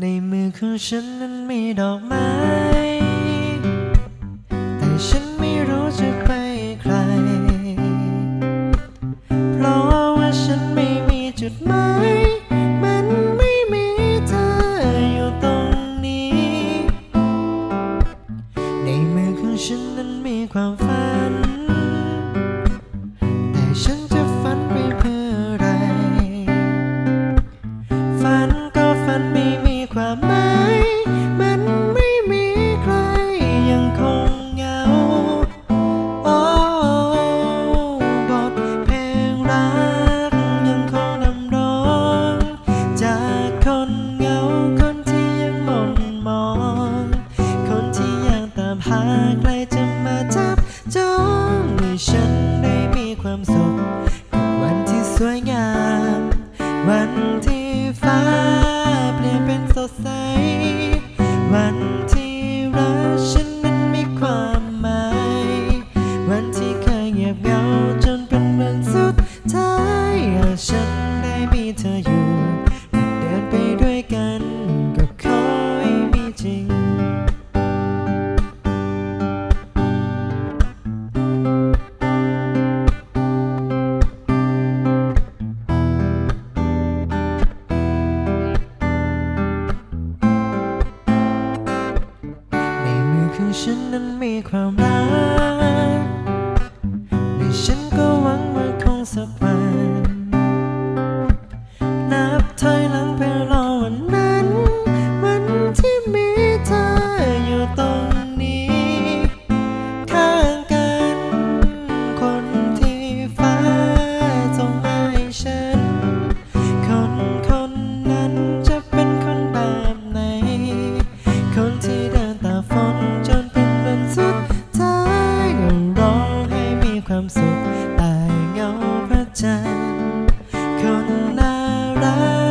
ในมือของฉันนั้นมีดอกไม้ แต่ฉันไม่รู้จะไปใคร เพราะว่าฉันไม่มีจุดหมาย มันไม่มีเธออยู่ตรงนี้ ในมือของฉันนั้นมีความฝัน แต่ฉันจะฝันไปเพื่ออะไร ฝันก็ฝันไม่าใครจะมาจับจองให้ฉันได้มีความสุขกับวันที่สวยงาม วันที่ฟ้าเปลี่ยนเป็นสดใส วันที่รักฉันนั้นมีความหมาย วันที่เคยเงียบเหงาือฉันนั้นมีความรักและฉันก็หวังว่าคงสักวัน จันทร์คนน่ารัก